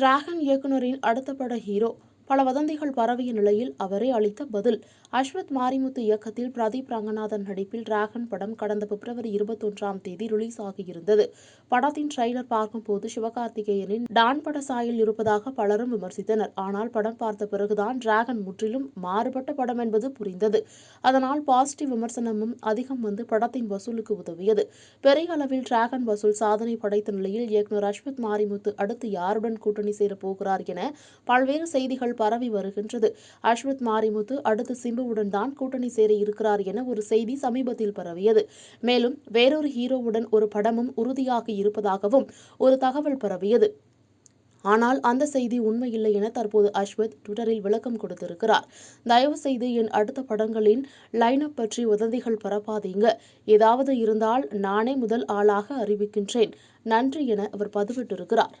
Dragon இயக்குனரின் அடுத்த பட hero. பல வதந்திகள் பரவிய நிலையில் அவரே அளித்த பதில் அஸ்வத் மாரிமுத்து இயக்கத்தில் பிரதீப் ரங்கநாதன் நடிப்பில் டிராகன் படம் கடந்த பிப்ரவரி இருபத்தொன்றாம் தேதி ரிலீஸ் ஆகியிருந்தது. படத்தின் ட்ரெய்லர் பார்க்கும்போது சிவகார்த்திகேயனின் டான் பட சாயல் இருப்பதாக பலரும் விமர்சித்தனர். ஆனால் படம் பார்த்த பிறகுதான் டிராகன் முற்றிலும் மாறுபட்ட படம் என்பது புரிந்தது. அதனால் பாசிட்டிவ் விமர்சனமும் அதிகம் வந்து படத்தின் வசூலுக்கு உதவியது. பெரிய அளவில் டிராகன் வசூல் சாதனை படைத்த நிலையில் இயக்குனர் அஸ்வத் மாரிமுத்து அடுத்து யாருடன் கூட்டணி சேரப் போகிறார் என பல்வேறு செய்திகள் பரவி வருகின்றது. அஸ்வத் மாரிமுத்து அடுத்து சிம்புவுடன் தான் கூட்டணி சேர இருக்கிறார் என ஒரு செய்தி சமீபத்தில் பரவியது. மேலும் வேறொரு ஹீரோவுடன் ஒரு படமும் உறுதியாகி இருப்பதாகவும் ஒரு தகவல் பரவியது. ஆனால் அந்த செய்தி உண்மையில்லை என தற்போது அஸ்வத் ட்விட்டரில் விளக்கம் கொடுத்திருக்கிறார். தயவு செய்து என் அடுத்த படங்களின் லைனப் பற்றி வதந்திகள் பரப்பாதீங்க. ஏதாவது இருந்தால் நானே முதல் ஆளாக அறிவிக்கின்றேன். நன்றி என அவர் பதிவிட்டிருக்கிறார்.